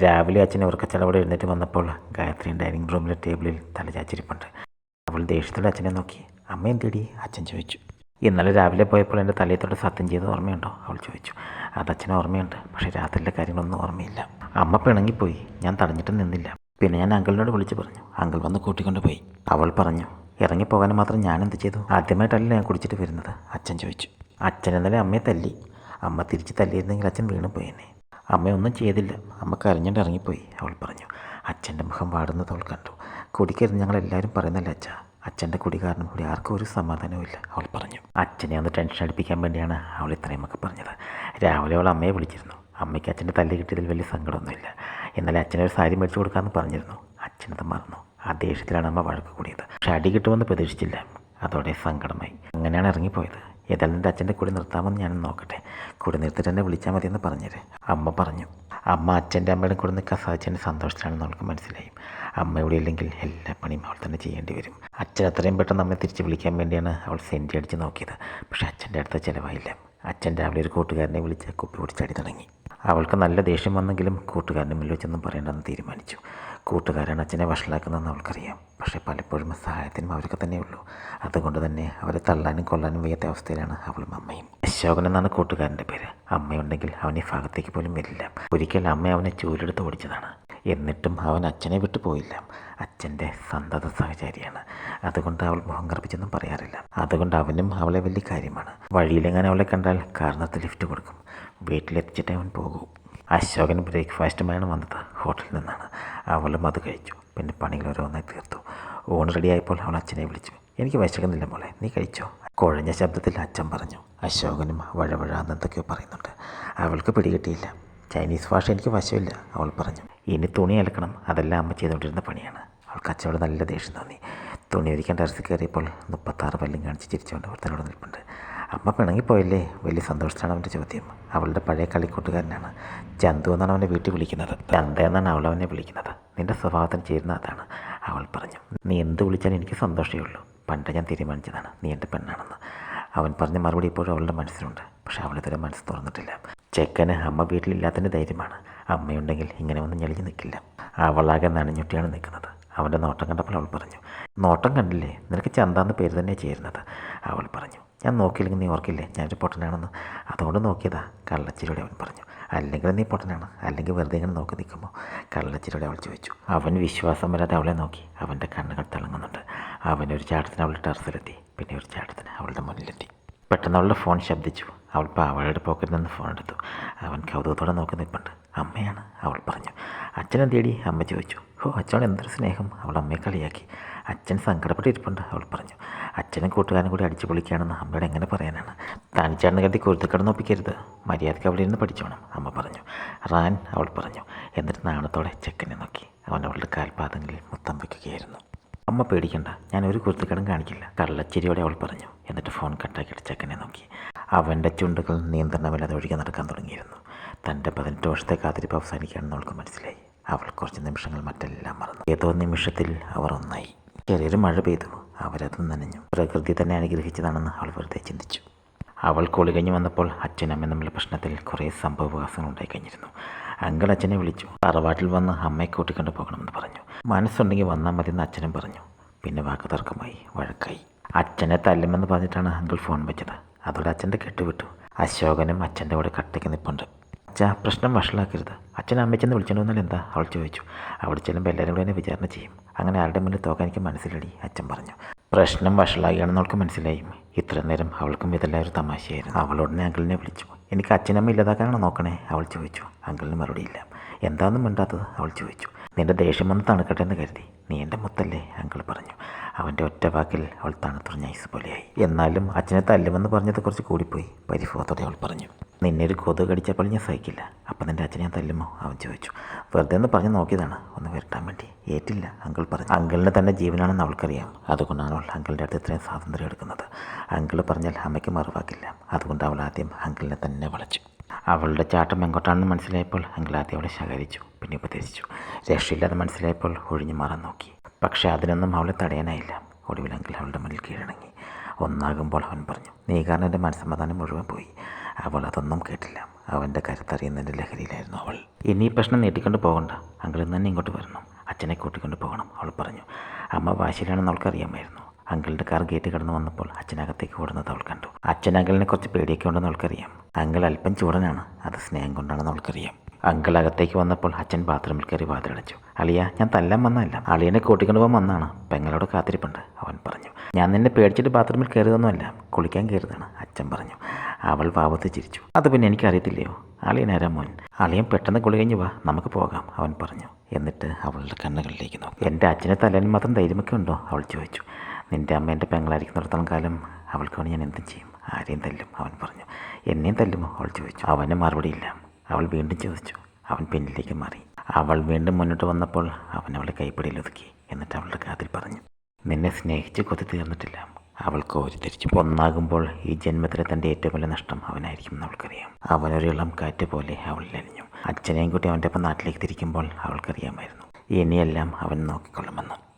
രാവിലെ അച്ഛൻ ഉറക്കച്ചളവിടെ എഴുന്നേറ്റ് വന്നപ്പോൾ ഗായത്രി ഡൈനിങ് റൂമിലെ ടേബിളിൽ തലചാച്ചിരിപ്പുണ്ട് അവൾ ദേഷ്യത്തോടെ അച്ഛനെ നോക്കി. അമ്മ എന്തിടി? അച്ഛൻ ചോദിച്ചു. ഇന്നലെ രാവിലെ പോയപ്പോൾ എന്റെ തലയത്തോട് സത്യം ചെയ്ത് ഓർമ്മയുണ്ടോ? അവൾ ചോദിച്ചു. അത് അച്ഛന് ഓർമ്മയുണ്ട്. പക്ഷേ രാത്രിയിലെ കാര്യങ്ങളൊന്നും ഓർമ്മയില്ല. അമ്മ പിണങ്ങിപ്പോയി. ഞാൻ തടഞ്ഞിട്ട് നിന്നില്ല. പിന്നെ ഞാൻ അങ്കിളിനോട് വിളിച്ചു പറഞ്ഞു. അങ്കിൾ വന്ന് കൂട്ടിക്കൊണ്ട് പോയി. അവൾ പറഞ്ഞു ഇറങ്ങിപ്പോകാൻ മാത്രം ഞാൻ എന്ത് ചെയ്തു? ആദ്യമായിട്ടല്ല ഞാൻ കുടിച്ചിട്ട് വരുന്നത്. അച്ഛൻ ചോദിച്ചു. അച്ഛൻ ഇന്നലെ അമ്മയെ തല്ലി. അമ്മ തിരിച്ച് തല്ലിയിരുന്നെങ്കിൽ അച്ഛൻ വീണു പോയേനെ അമ്മയൊന്നും ചെയ്തില്ല. അമ്മ കരഞ്ഞിട്ട് ഇറങ്ങിപ്പോയി. അവൾ പറഞ്ഞു അച്ഛന്റെ മുഖം വാടുന്നത് അവൾ കണ്ടു. കുടിക്കരുത് ഞങ്ങളെല്ലാവരും പറയുന്നല്ല അച്ഛ? അച്ഛന്റെ കുടി കാരണം കൂടി ആർക്കും ഒരു സമാധാനവും ഇല്ല അവൾ പറഞ്ഞു. അച്ഛനെ ഒന്ന് ടെൻഷൻ അടിപ്പിക്കാൻ വേണ്ടിയാണ് അവൾ ഇത്രയുമൊക്കെ പറഞ്ഞത്. രാവിലെ അവൾ അമ്മയെ വിളിച്ചിരുന്നു. അമ്മയ്ക്ക് അച്ഛന്റെ തല്ല് കിട്ടിയതിൽ വലിയ സങ്കടമൊന്നുമില്ല. എന്നാലും ഒരു സാരി മേടിച്ചു കൊടുക്കാമെന്ന് പറഞ്ഞിരുന്നു. അച്ഛനത് മറന്നു. ആ ദേഷ്യത്തിലാണ് അമ്മ വഴക്ക് കൂടിയത്. പക്ഷെ അടി കിട്ടുമെന്ന് പ്രതീക്ഷിച്ചില്ല. അതോടെ സങ്കടമായി. അങ്ങനെയാണ് ഇറങ്ങിപ്പോയത്. ഏതായാലും എന്റെ അച്ഛന്റെ കൂടെ നിർത്താമെന്ന് ഞാൻ നോക്കട്ടെ. കൂടെ നിർത്തിയിട്ട് എന്നെ വിളിച്ചാൽ മതിയെന്ന് പറഞ്ഞത് അമ്മ പറഞ്ഞു. അമ്മ അച്ഛന്റെ അമ്മയുടെ കൂടെ നിൽക്കാൻ സാധിച്ചതിന്റെ സന്തോഷത്തിലാണെന്ന് അവൾക്ക് മനസ്സിലായി. അമ്മ ഇവിടെ ഇല്ലെങ്കിൽ എല്ലാ പണിയും അവൾ തന്നെ ചെയ്യേണ്ടി വരും. അച്ഛൻ അത്രയും പെട്ടെന്ന് നമ്മെ തിരിച്ച് വിളിക്കാൻ വേണ്ടിയാണ് അവൾ സെന്റി അടിച്ച് നോക്കിയത്. പക്ഷേ അച്ഛന്റെ അടുത്ത് ചിലവായില്ല. അച്ഛൻ രാവിലെ ഒരു കൂട്ടുകാരനെ വിളിച്ച് കുപ്പി പിടിച്ചടി തുടങ്ങി. അവൾക്ക് നല്ല ദേഷ്യം വന്നെങ്കിലും കൂട്ടുകാരന്റെ മുന്നിൽ വെച്ചൊന്നും പറയേണ്ടെന്ന് തീരുമാനിച്ചു. കൂട്ടുകാരാണ് അച്ഛനെ വഷളാക്കുന്നതെന്ന് അവൾക്കറിയാം. പക്ഷേ പലപ്പോഴും സഹായത്തിനും അവർക്ക് തന്നെയുള്ളൂ. അതുകൊണ്ട് തന്നെ അവരെ തള്ളാനും കൊള്ളാനും വയ്യാത്ത അവസ്ഥയിലാണ് അവളും അമ്മയും. അശോകൻ എന്നാണ് കൂട്ടുകാരന്റെ പേര്. അമ്മയുണ്ടെങ്കിൽ അവൻ ഈ ഭാഗത്തേക്ക് പോലും വരില്ല. ഒരിക്കൽ അമ്മ അവനെ ചൂലെടുത്ത് ഓടിച്ചതാണ്. എന്നിട്ടും അവൻ അച്ഛനെ വിട്ടു പോയില്ല. അച്ഛന്റെ സന്തത സഹചാരിയാണ്. അതുകൊണ്ട് അവൾ മുഖം കർപ്പിച്ചൊന്നും പറയാറില്ല. അതുകൊണ്ട് അവനും അവളെ വലിയ കാര്യമാണ്. വഴിയിലെങ്ങനെ അവളെ കണ്ടാൽ കാരണത്ത് ലിഫ്റ്റ് കൊടുക്കും. വീട്ടിലെത്തിച്ചിട്ടേ അവൻ പോകൂ. അശോകൻ ബ്രേക്ക്ഫാസ്റ്റുമായാണ് വന്നത്. ഹോട്ടലിൽ നിന്നാണ്. അവളും അത് കഴിച്ചു. പിന്നെ പണികൾ ഓരോന്നായി തീർത്തു. ഊണ് റെഡിയായപ്പോൾ അവൾ അച്ഛനെ വിളിച്ചു. എനിക്ക് വിശക്കുന്നില്ല മോളെ. നീ കഴിച്ചോ? കുഴഞ്ഞ ശബ്ദത്തിൽ അച്ഛൻ പറഞ്ഞു. അശോകനും വഴവഴാന്നെന്തൊക്കെയോ പറയുന്നുണ്ട്. അവൾക്ക് പിടികിട്ടിയില്ല. ചൈനീസ് ഭാഷ എനിക്ക് വശമില്ല അവൾ പറഞ്ഞു. ഇനി തുണി അലക്കണം. അതെല്ലാം അമ്മ ചെയ്തുകൊണ്ടിരുന്ന പണിയാണ്. അവൾക്ക് അച്ഛനോട് നല്ല ദേഷ്യം തോന്നി. തുണി ഒരിക്കാൻ ടെറസിൽ കയറിയപ്പോൾ മുപ്പത്താറ് പല്ലും കാണിച്ച് ചിരിച്ചുകൊണ്ട് അവർ തന്നോട് നിൽപ്പുണ്ട്. അമ്മ പിണങ്ങിപ്പോയില്ലേ? വലിയ സന്തോഷത്തിലാണ് അവന്റെ ചോദ്യം. അവളുടെ പഴയ കളിക്കൂട്ടുകാരനാണ് ചന്തു എന്നാണ് അവനെ വീട്ടിൽ വിളിക്കുന്നത്. ചന്ത എന്നാണ് അവൾ അവനെ വിളിക്കുന്നത്. നിന്റെ സ്വഭാവത്തിന് ചേരുന്ന അതാണ്. അവൾ പറഞ്ഞു നീ എന്ത് വിളിച്ചാലും എനിക്ക് സന്തോഷമേ ഉള്ളൂ. പണ്ട് ഞാൻ തീരുമാനിച്ചതാണ്. നീ എന്റെ പെണ്ണാണെന്ന്. അവൻ പറഞ്ഞ മറുപടി ഇപ്പോഴും അവളുടെ മനസ്സിലുണ്ട്. പക്ഷെ അവളിതുവരെ മനസ്സ് തുറന്നിട്ടില്ല. ചെക്കന് അമ്മ വീട്ടിലില്ലാത്തതിന്റെ ധൈര്യമാണ്. അമ്മയുണ്ടെങ്കിൽ ഇങ്ങനെ ഒന്നും ഞെളിഞ്ഞ് നിൽക്കില്ല. അവളാകെ നനഞ്ഞുട്ടിയാണ് നിൽക്കുന്നത്. അവന്റെ നോട്ടം കണ്ടപ്പോൾ അവൾ പറഞ്ഞു നോട്ടം കണ്ടില്ലേ? നിനക്ക് ചന്താന്ന് പേര് തന്നെ ചേരുന്നത്. അവൾ പറഞ്ഞു ഞാൻ നോക്കിയില്ലെങ്കിൽ നീ ഓർക്കില്ലേ? ഞാനൊരു പൊട്ടനാണെന്ന്. അതുകൊണ്ട് നോക്കിയതാ. കള്ളച്ചിരിയോടെ അവൻ പറഞ്ഞു. അല്ലെങ്കിൽ നീ പൊട്ടനാണ്. അല്ലെങ്കിൽ വെറുതെ ഇങ്ങനെ നോക്കി നിൽക്കുമ്പോൾ കള്ളച്ചിരിയോടെ അവൾ ചോദിച്ചു. അവൻ വിശ്വാസം വരാതെ അവളെ നോക്കി. അവന്റെ കണ്ണുകൾ തിളങ്ങുന്നുണ്ട്. അവനൊരു ചാട്ടത്തിന് അവളുടെ ടെറസിലെത്തി. പിന്നെ ഒരു ചാട്ടത്തിന് അവളുടെ മുന്നിലെത്തി. പെട്ടെന്ന് അവളുടെ ഫോൺ ശബ്ദിച്ചു. അവൾ പാവാടയുടെ പോക്കറ്റിൽ നിന്ന് ഫോൺ എടുത്തു. അവൻ കൗതുകത്തോടെ നോക്കി നിൽപ്പുണ്ട്. അമ്മയാണ് അവൾ പറഞ്ഞു. അച്ഛൻ തേടി അമ്മ ചോദിച്ചു. ഓ അച്ഛനോട് എന്തൊരു സ്നേഹം? അവൾ അമ്മയെ കളിയാക്കി. അച്ഛൻ സങ്കടപ്പെട്ടിരിപ്പുണ്ട് അവൾ പറഞ്ഞു. അച്ഛനും കൂട്ടുകാരനും കൂടി അടിച്ചു പൊളിക്കുകയാണെന്ന് അമ്മയോട് എങ്ങനെ പറയാനാണ്? തനിച്ചാണെന്ന് കരുതി കുരുത്തക്കടന്നൊപ്പിക്കരുത് മര്യാദയ്ക്ക് അവിടെ ഇരുന്ന് പഠിച്ചോണം അമ്മ പറഞ്ഞു. റാൻ അവൾ പറഞ്ഞു. എന്നിട്ട് നാണത്തോടെ ചെക്കനെ നോക്കി. അവൻ അവളുടെ കാൽപാദങ്ങളിൽ മുത്തം വയ്ക്കുകയായിരുന്നു. അമ്മ പേടിക്കണ്ട ഞാൻ ഒരു കുരുത്തക്കടം കാണിക്കില്ല. കള്ളച്ചിരിയോടെ അവൾ പറഞ്ഞു. എന്നിട്ട് ഫോൺ കട്ടാക്കിയിട്ട് ചെക്കനെ നോക്കി. അവന്റെ ചുണ്ടുകൾ നിയന്ത്രണമില്ലാതെ ഒഴുകി നടക്കാൻ തുടങ്ങിയിരുന്നു. തന്റെ പതിനെട്ട് വർഷത്തെ കാത്തിരിപ്പ് അവസാനിക്കുകയാണെന്ന് അവൾക്ക് മനസ്സിലായി. അവൾ കുറച്ച് നിമിഷങ്ങൾ മറ്റെല്ലാം മറന്നു. ഏതോ നിമിഷത്തിൽ അവർ ഒന്നായി. ചെറിയൊരു മഴ പെയ്തു. അവരത് നനഞ്ഞു. പ്രകൃതി തന്നെ അനുഗ്രഹിച്ചതാണെന്ന് അവൾ വെറുതെ ചിന്തിച്ചു. അവൾ കുളി കഴിഞ്ഞ് വന്നപ്പോൾ അച്ഛനും അമ്മയും തമ്മിലുള്ള പ്രശ്നത്തിൽ കുറേ സംഭവവികാസങ്ങൾ ഉണ്ടായി കഴിഞ്ഞിരുന്നു. അങ്കിൾ അച്ഛനെ വിളിച്ചു. തറവാട്ടിൽ വന്ന് അമ്മയെ കൂട്ടിക്കൊണ്ട് പോകണമെന്ന് പറഞ്ഞു. മനസ്സുണ്ടെങ്കിൽ വന്നാൽ മതി എന്ന് അച്ഛനും പറഞ്ഞു. പിന്നെ വാക്ക് തർക്കമായി. വഴക്കായി. അച്ഛനെ തല്ലുമെന്ന് പറഞ്ഞിട്ടാണ് അങ്കിൾ ഫോൺ വെച്ചത്. അതോടെ അച്ഛന്റെ കെട്ടുവിട്ടു. അശോകനും അച്ഛന്റെ കൂടെ കട്ടയ്ക്ക് നിൽപ്പുണ്ട് അച്ഛാ പ്രശ്നം വഷളാക്കരുത്. അച്ഛൻ അമ്മച്ചെന്ന് വിളിച്ചോണ്ട് വന്നാൽ എന്താ? അവൾ ചോദിച്ചു. അവിടെ ചെല്ലുമ്പോൾ എല്ലാവരും കൂടെ എന്നെ വിചാരണ ചെയ്യും. അങ്ങനെ ആരുടെ മുന്നിൽ തോക്കാൻ എനിക്ക് മനസ്സിലടി അച്ഛൻ പറഞ്ഞു. പ്രശ്നം വഷളാകുകയാണെന്ന് അവൾക്ക് മനസ്സിലായി. ഇത്ര നേരം അവൾക്കും ഇതെല്ലാം ഒരു തമാശയായിരുന്നു. അവളോടനെ അങ്കിളിനെ വിളിച്ചു. എനിക്ക് അച്ഛനമ്മ ഇല്ലാതാക്കാനാണോ നോക്കണേ? അവൾ ചോദിച്ചു. അങ്കിളിന് മറുപടിയില്ല എന്താണെന്നും മിണ്ടാത്തത് അവൾ ചോദിച്ചു. നിന്റെ ദേഷ്യം വന്ന് തണുക്കട്ടെ എന്ന് കരുതി. നീ എന്റെ മുത്തല്ലേ അങ്കിൾ പറഞ്ഞു. അവന്റെ ഒറ്റ വാക്കിൽ അവൾ തണുത്തുറഞ്ഞ ഐസ് പോലെയായി. എന്നാലും അച്ഛനെ തല്ലുമെന്ന് പറഞ്ഞത് കുറച്ച് കൂടിപ്പോയി. പരിഭവത്തോടെ അവൾ പറഞ്ഞു. നിന്നെ ഒരു കൊതു കടിച്ചപ്പോൾ ഞാൻ സഹിക്കില്ല. അപ്പം നിന്റെ അച്ഛനെ ഞാൻ തല്ലുമോ? അവൻ ചോദിച്ചു. വെറുതെ ഒന്ന് പറഞ്ഞ് നോക്കിയതാണ്. ഒന്ന് വരട്ടാൻ വേണ്ടി. ഏറ്റില്ല അങ്കിൾ പറഞ്ഞു. അങ്കിളിന് തന്നെ ജീവനാണെന്ന് അവൾക്കറിയാം. അതുകൊണ്ടാണ് അവൾ അങ്കിളിന്റെ അടുത്ത് ഇത്രയും സ്വാതന്ത്ര്യം എടുക്കുന്നത്. അങ്കിൾ പറഞ്ഞാൽ അമ്മയ്ക്ക് മറുവാക്കില്ല. അതുകൊണ്ട് അവൾ ആദ്യം അങ്കിളിനെ തന്നെ വളച്ചു. അവളുടെ ചാട്ടം എങ്ങോട്ടാണെന്ന് മനസ്സിലായപ്പോൾ അങ്കിൾ ആദ്യം അവളെ ശകരിച്ചു പിന്നെ ഉപദേശിച്ചു. രക്ഷയില്ലാതെ മനസ്സിലായപ്പോൾ ഒഴിഞ്ഞു മാറാൻ നോക്കി. പക്ഷെ അതിനൊന്നും അവളെ തടയാനായില്ല. ഒടുവിൽ അങ്കിൾ അവളുടെ മുന്നിൽ കീഴടങ്ങി. ഒന്നാകുമ്പോൾ അവൻ പറഞ്ഞു നീ കാരണം എന്റെ മനസ്സമാധാനം മുഴുവൻ പോയി. അവൾ അതൊന്നും കേട്ടില്ല. അവന്റെ കരുത്തറിയുന്നതിന്റെ ലഹരിയിലായിരുന്നു അവൾ. ഇനി പ്രശ്നം നീട്ടിക്കൊണ്ട് പോകണ്ട. ഇന്ന് തന്നെ ഇങ്ങോട്ട് വരണം. അച്ഛനെ കൂട്ടിക്കൊണ്ട് പോകണം അവൾ പറഞ്ഞു. അമ്മ വാശിയിലാണെന്ന് അവൾക്കറിയാമായിരുന്നു. അങ്കിളുടെ കാർ ഗേറ്റ് കടന്നു വന്നപ്പോൾ അച്ഛനകത്തേക്ക് ഓടുന്നത് അവൾ കണ്ടു. അച്ഛൻ അങ്കിളിനെ കുറച്ച് പേടിയൊക്കെ ഉണ്ടെന്ന് അവൾക്കറിയാം. അങ്കിൾ അല്പം ചൂടനാണ്. അത് സ്നേഹം കൊണ്ടാണെന്ന് അവൾക്കറിയാം. അങ്കിൾ അകത്തേക്ക് വന്നപ്പോൾ അച്ഛൻ ബാത്റൂമിൽ കയറി വാതിലടച്ചു. അളിയ ഞാൻ തല്ലാൻ വന്നതല്ല. അളിയനെ കൂട്ടിക്കൊണ്ട് പോകാൻ വന്നാണ് പെങ്ങളോട് കാത്തിരിപ്പുണ്ട് അവൻ പറഞ്ഞു. ഞാൻ നിന്നെ പേടിച്ചിട്ട് ബാത്റൂമിൽ കയറിയതൊന്നുമല്ല കുളിക്കാൻ കയറിയതാണ് അച്ഛൻ പറഞ്ഞു. അവൾ പാപത്ത് ചിരിച്ചു. അത് പിന്നെ എനിക്കറിയത്തില്ലയോ? അളിയൻ ആരാ മോൻ? അളിയൻ പെട്ടെന്ന് കുളി കഴിഞ്ഞ് വാ നമുക്ക് പോകാം അവൻ പറഞ്ഞു. എന്നിട്ട് അവളുടെ കണ്ണുകളിലേക്ക് നോക്കി. എന്റെ അച്ഛനെ തല്ലാൻ മാത്രം ധൈര്യമൊക്കെ ഉണ്ടോ? അവൾ ചോദിച്ചു. നിന്റെ അമ്മ എന്റെ പെങ്ങളായിരിക്കുന്നിടത്തോളം കാലം അവൾക്ക് വേണ്ടി ഞാൻ എന്തും ചെയ്യും. ആരെയും തല്ലും അവൻ പറഞ്ഞു. എന്നെയും തല്ലുമോ? അവൾ ചോദിച്ചു. അവന് മറുപടിയില്ല അവൾ വീണ്ടും ചോദിച്ചു. അവൻ പിന്നിലേക്ക് മാറി. അവൾ വീണ്ടും മുന്നോട്ട് വന്നപ്പോൾ അവൻ അവളെ കൈപ്പിടിയിൽ ഒതുക്കി. എന്നിട്ട് അവളുടെ കാതിൽ പറഞ്ഞു. നിന്നെ സ്നേഹിച്ച് കൊതി തീർന്നിട്ടില്ല. അവൾ തിരിച്ചു ഒന്നാകുമ്പോൾ ഈ ജന്മത്തിലെ തന്റെ ഏറ്റവും വലിയ നഷ്ടം അവനായിരിക്കും എന്ന് അവൾക്കറിയാം. അവനൊരു ഇളം കാറ്റ് പോലെ അവളിൽ അലിഞ്ഞു. അച്ഛനെയും കുട്ടി അവന്റെ ഒപ്പം നാട്ടിലേക്ക് തിരിക്കുമ്പോൾ അവൾക്കറിയാമായിരുന്നു. ഇനിയെല്ലാം അവൻ നോക്കിക്കൊള്ളുമെന്ന്.